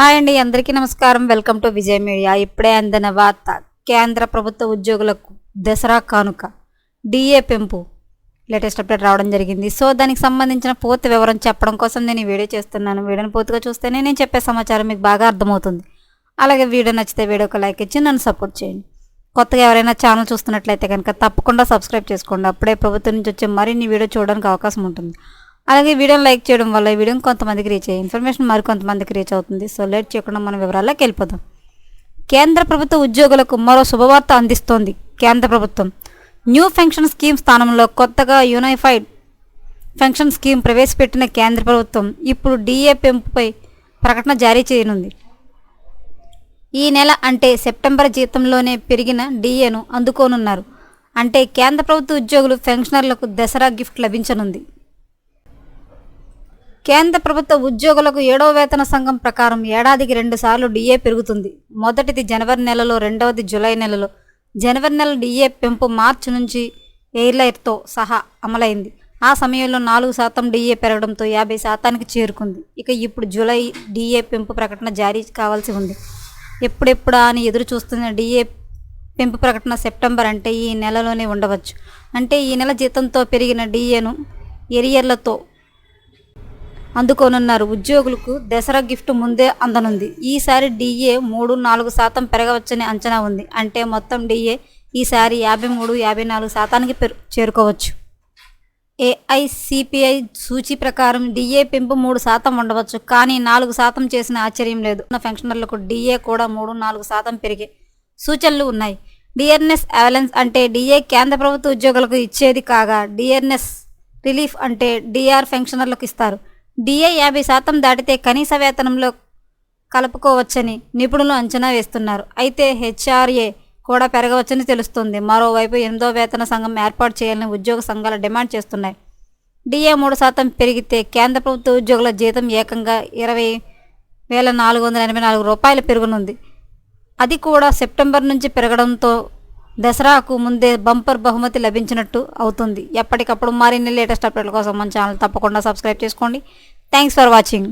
Hi అండి అందరికీ నమస్కారం. Welcome to Vijay media. ఇప్పుడే అందిన వార్త కేంద్ర ప్రభుత్వ ఉద్యోగులకు దసరా కానుక డిఏ పెంపు లేటెస్ట్ అప్డేట్ రావడం జరిగింది. సో దానికి సంబంధించిన పూర్తి వివరం చెప్పడం కోసం నేను వీడియో చేస్తున్నాను. వీడియోని పూర్తిగా చూస్తేనే నేను చెప్పే సమాచారం మీకు బాగా అర్థమవుతుంది. అలాగే వీడియో నచ్చితే వీడియోకి లైక్ ఇచ్చి నన్ను సపోర్ట్ చేయండి. కొత్తగా ఎవరైనా ఛానల్ చూస్తున్నట్లయితే కనుక తప్పకుండా సబ్స్క్రైబ్ చేసుకోండి. అప్పుడే ప్రభుత్వం నుంచి వచ్చే మరిన్ని వీడియో చూడడానికి అవకాశం ఉంటుంది. అలాగే వీడియోని లైక్ చేయడం వల్ల ఈ వీడియోని కొంతమందికి రీచ్ అయ్యే ఇన్ఫర్మేషన్ మరి కొంతమందికి రీచ్ అవుతుంది. సో లేట్ చేయకుండా మన వివరాల్లోకి వెళ్ళిపోదాం. కేంద్ర ప్రభుత్వ ఉద్యోగులకు మరో శుభవార్త అందిస్తోంది కేంద్ర ప్రభుత్వం. న్యూ పెన్షన్ స్కీమ్ స్థానంలో కొత్తగా యూనిఫైడ్ పెన్షన్ స్కీమ్ ప్రవేశపెట్టిన కేంద్ర ప్రభుత్వం ఇప్పుడు డిఏ పెంపుపై ప్రకటన జారీ చేయనుంది. ఈ నెల అంటే సెప్టెంబర్ జీతంలోనే పెరిగిన డిఏను అందుకోనున్నారు. అంటే కేంద్ర ప్రభుత్వ ఉద్యోగులు పెన్షనర్లకు దసరా గిఫ్ట్ లభించనుంది. కేంద్ర ప్రభుత్వ ఉద్యోగులకు ఏడవ వేతన సంఘం ప్రకారం ఏడాదికి రెండు సార్లు డిఏ పెరుగుతుంది. మొదటిది జనవరి నెలలో రెండవది జూలై నెలలో. జనవరి నెల డిఏ పెంపు మార్చి నుంచి ఎయిర్లైన్తో సహా అమలైంది. ఆ సమయంలో నాలుగు శాతం డిఏ పెరగడంతో యాభై శాతానికి చేరుకుంది. ఇక ఇప్పుడు జూలై డిఏ పెంపు ప్రకటన జారీ కావాల్సి ఉంది. ఎప్పుడెప్పుడా అని ఎదురు చూస్తున్న డిఏ పెంపు ప్రకటన సెప్టెంబర్ అంటే ఈ నెలలోనే ఉండవచ్చు. అంటే ఈ నెల జీతంతో పెరిగిన డిఏను ఎరియర్లతో అందుకోనున్నారు. ఉద్యోగులకు దసరా గిఫ్ట్ ముందే అందనుంది. ఈసారి డిఏ మూడు నాలుగు శాతం పెరగవచ్చని అంచనా ఉంది. అంటే మొత్తం డిఏ ఈసారి యాభై మూడు యాభై నాలుగు శాతానికి చేరుకోవచ్చు. ఏఐసిపిఐ సూచి ప్రకారం డిఏ పెంపు మూడు శాతం ఉండవచ్చు. కానీ నాలుగు శాతం చేసిన ఆశ్చర్యం లేదు. ఉన్న పెన్షనర్లకు డిఏ కూడా మూడు నాలుగు శాతం పెరిగే సూచనలు ఉన్నాయి. డిఆర్ఎన్ఎస్ అవలెన్స్ అంటే డిఏ కేంద్ర ప్రభుత్వ ఉద్యోగులకు ఇచ్చేది కాగా డిఆర్ఎన్ఎస్ రిలీఫ్ అంటే డిఆర్ పెన్షనర్లకు ఇస్తారు. డిఏ యాభై శాతం దాటితే కనీస వేతనంలో కలుపుకోవచ్చని నిపుణులు అంచనా వేస్తున్నారు. అయితే హెచ్ఆర్ఏ కూడా పెరగవచ్చని తెలుస్తుంది. మరోవైపు ఎనిమిదో వేతన సంఘం ఏర్పాటు చేయాలని ఉద్యోగ సంఘాలు డిమాండ్ చేస్తున్నాయి. డిఏ మూడు శాతం పెరిగితే కేంద్ర ప్రభుత్వ ఉద్యోగుల జీతం ఏకంగా ఇరవై వేల నాలుగు వందల ఎనభై నాలుగు రూపాయలు పెరుగునుంది. అది కూడా సెప్టెంబర్ నుంచి పెరగడంతో దసరాకు ముందే బంపర్ బహుమతి లభించినట్టు అవుతుంది. ఎప్పటికప్పుడు మరిన్ని లేటెస్ట్ అప్డేట్ల కోసం మన ఛానల్ తప్పకుండా సబ్స్క్రైబ్ చేసుకోండి. Thanks for watching